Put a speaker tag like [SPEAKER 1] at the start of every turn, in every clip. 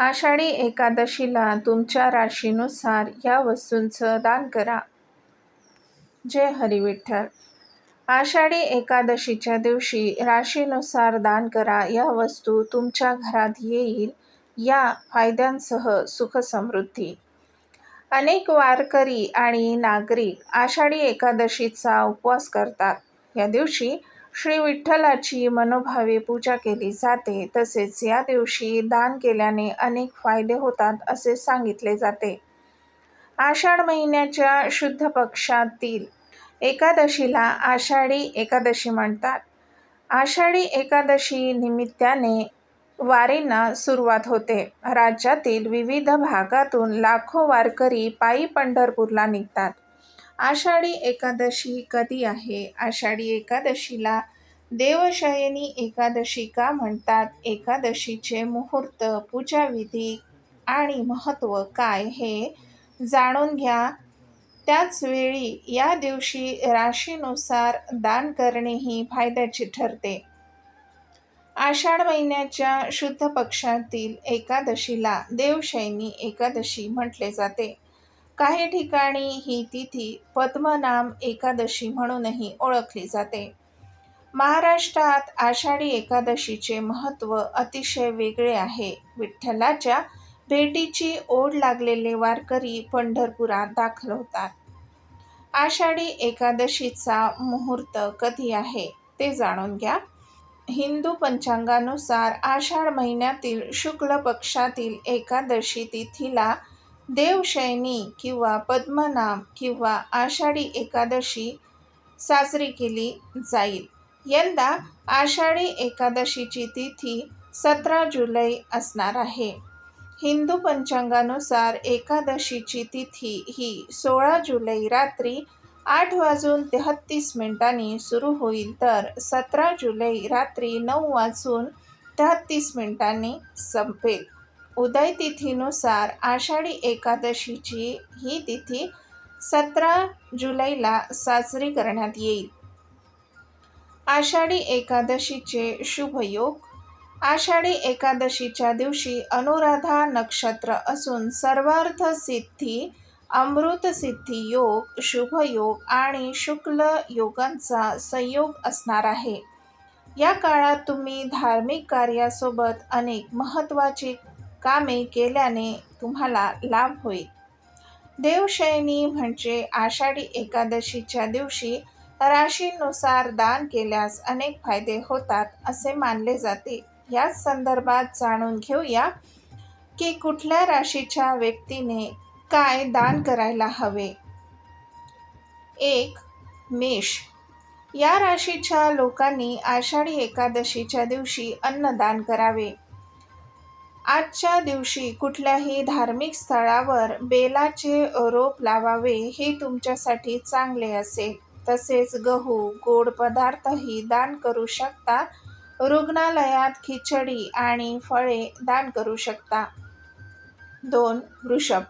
[SPEAKER 1] आषाढी एकादशीला तुमच्या राशीनुसार या वस्तूंचं दान करा. जय हरी विठ्ठल आषाढी एकादशीच्या दिवशी राशीनुसार दान करा. या वस्तू तुमच्या घरात येईल. या फायद्यांसह सुखसमृद्धी. अनेक वारकरी आणि नागरिक आषाढी एकादशीचा उपवास करतात. या दिवशी श्री विठ्ठलाची मनोभावे पूजा केली जाते. तसेच या दिवशी दान केल्याने अनेक फायदे होतात असे सांगितले जाते. आषाढ महिन्याच्या शुद्ध पक्षातील एकादशीला आषाढी एकादशी म्हणतात. आषाढी एकादशी निमित्ताने वारींना सुरुवात होते. राज्यातील विविध भागातून लाखो वारकरी पायी पंढरपूरला निघतात. आषाढी एकादशी कधी आहे? आषाढी एकादशीला देवशयनी एकादशी का म्हणतात? एकादशीचे मुहूर्त पूजाविधी आणि महत्त्व काय हे जाणून घ्या. त्याचवेळी या दिवशी राशीनुसार दान करणेही फायद्याचे ठरते. आषाढ महिन्याच्या शुद्ध पक्षातील एकादशीला देवशैनी एकादशी म्हटले जाते. काही ठिकाणी ही तिथी पद्मनाम एकादशी म्हणूनही ओळखली जाते. महाराष्ट्रात आषाढी एकादशीचे महत्त्व अतिशय वेगळे आहे. विठ्ठलाच्या भेटीची ओढ लागलेले वारकरी पंढरपुरात दाखल होतात. आषाढी एकादशीचा मुहूर्त कधी आहे ते जाणून घ्या. हिंदू पंचांगानुसार आषाढ महिन्यातील शुक्ल पक्षातील एकादशी तिथीला देवशैनी किंवा पद्मनाम किंवा आषाढी एकादशी साजरी केली जाईल. यंदा आषाढी एकादशीची तिथी सतरा जुलै असणार आहे. हिंदू पंचांगानुसार एकादशीची तिथी ही सोळा जुलै रात्री आठ वाजून तेहत्तीस मिनिटांनी सुरू होईल तर सतरा जुलै रात्री नऊ वाजून तेहत्तीस मिनिटांनी संपेल. उदय तिथीनुसार आषाढी एकादशीची ही तिथी सतरा जुलैला साजरी करण्यात येईल. आषाढी एकादशीचे शुभयोग आषाढी एकादशीच्या दिवशी अनुराधा नक्षत्र असून सर्वार्थ सिद्धी अमृत सिद्धी योग शुभयोग आणि शुक्ल योगांचा संयोग असणार आहे. या काळात तुम्ही धार्मिक कार्यासोबत अनेक महत्त्वाची कामे केल्याने तुम्हाला लाभ होईल. देवशयनी म्हणजे आषाढी एकादशीच्या दिवशी राशीनुसार दान केल्यास अनेक फायदे होतात असे मानले जाते. याच संदर्भात जाणून घेऊया की कुठल्या राशीच्या व्यक्तीने काय दान करायला हवे. एक मेष. या राशीच्या लोकांनी आषाढी एकादशीच्या दिवशी अन्नदान करावे. आजच्या दिवशी कुठल्याही धार्मिक स्थळावर बेलाचे रोप लावावे हे तुमच्यासाठी चांगले असेल. तसेच गहू गोड पदार्थही दान करू शकता. रुग्णालयात खिचडी आणि फळे दान करू शकता. दोन वृषभ.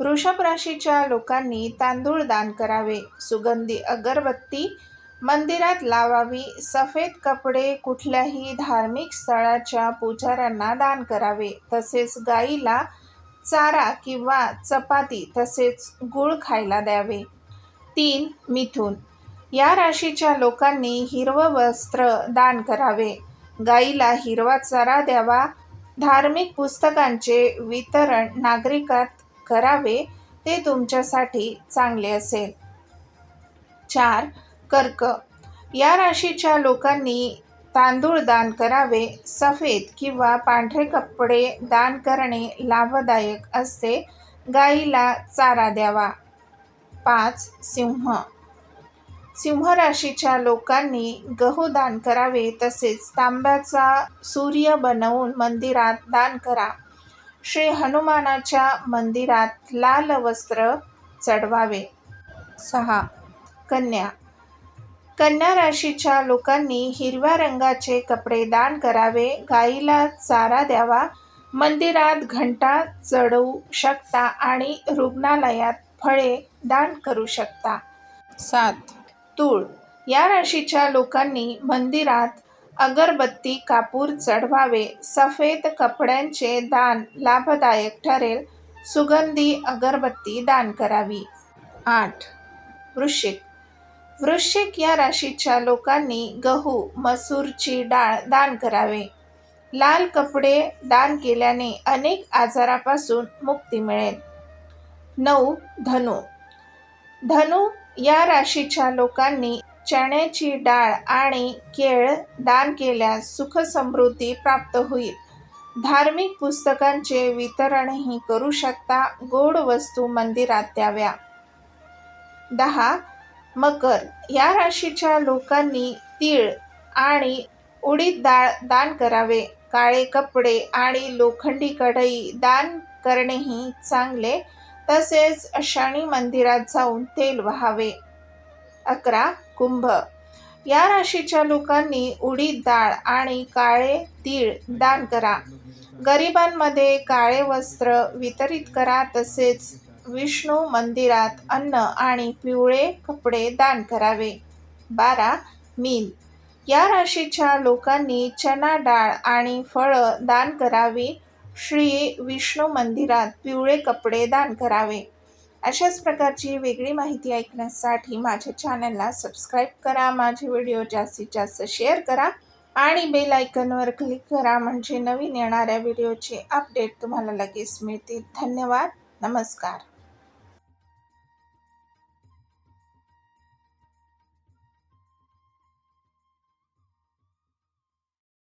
[SPEAKER 1] वृषभ राशीच्या लोकांनी तांदूळ दान करावे. सुगंधी अगरबत्ती मंदिरात लावावी. सफेद कपडे कुठल्याही धार्मिक स्थळाच्या पुजाऱ्यांना दान करावे. तसेच गाईला चारा किंवा चपाती तसेच गूळ खायला द्यावे. तीन मिथुन. या राशीच्या लोकांनी हिरवं वस्त्र दान करावे. गाईला हिरवा चारा द्यावा. धार्मिक पुस्तकांचे वितरण नागरिकात करावे. ते तुमच्यासाठी चांगले असेल. चार कर्क. या राशीच्या लोकांनी तांदूळ दान करावे सफेद किंवा पांढरे कपडे दान करणे लाभदायक असते. गाईला चारा द्यावा. पाच सिंह. सिंह राशीच्या लोकांनी गहू दान करावे तसेच तांब्याचा सूर्य बनवून मंदिरात दान करा. श्री हनुमानाच्या मंदिरात लाल वस्त्र चढवावे. सहा कन्या. कन्या राशीच्या लोकांनी हिरव्या रंगाचे कपडे दान करावे गाईला चारा द्यावा मंदिरात घंटा चढवू शकता आणि रुग्णालयात फळे दान करू शकता. सात. तूळ. या राशीच्या लोकांनी मंदिरात अगरबत्ती कापूर चढवावे सफेद कपड्यांचे दान लाभदायक ठरेल सुगंधी अगरबत्ती दान करावी. आठ. वृश्चिक. वृश्चिक या राशीच्या लोकांनी गहू मसूरची डाळ दान करावे. लाल कपडे दान केल्याने अनेक आजारापासून मुक्ती मिळेल. नऊ धनु. धनु या राशीच्या लोकांनी चण्याची डाळ आणि केळ दान केल्यास सुख समृद्धी प्राप्त होईल. धार्मिक पुस्तकांचे वितरणही करू शकता. गोड वस्तू मंदिरात द्याव्या. दहा मकर या राशीच्या लोकांनी तीळ आणि उडीद डाळ दान करावे. काळे कपडे आणि लोखंडी कढई दान करणेही चांगले. तसेच शनी मंदिरात जाऊन तेल व्हावे. अकरा कुंभ. या राशीच्या लोकांनी उडीद डाळ आणि काळे तीळ दान करा. गरिबांमध्ये काळे वस्त्र वितरित करा. तसेच विष्णू मंदिरात अन्न आणि पिवळे कपडे दान करावे. बारा. मीन. या राशीच्या लोकांनी चना डाळ आणि फळं दान करावी. श्री विष्णू मंदिरात पिवळे कपडे दान करावे. अशाच प्रकारची वेगळी माहिती ऐकण्यासाठी माझ्या चॅनलला सबस्क्राईब करा माझे व्हिडिओ जास्तीत जास्त शेअर करा आणि बेल आयकनवर क्लिक करा म्हणजे नवीन येणाऱ्या व्हिडिओचे अपडेट तुम्हाला लगेच मिळतील. धन्यवाद. नमस्कार.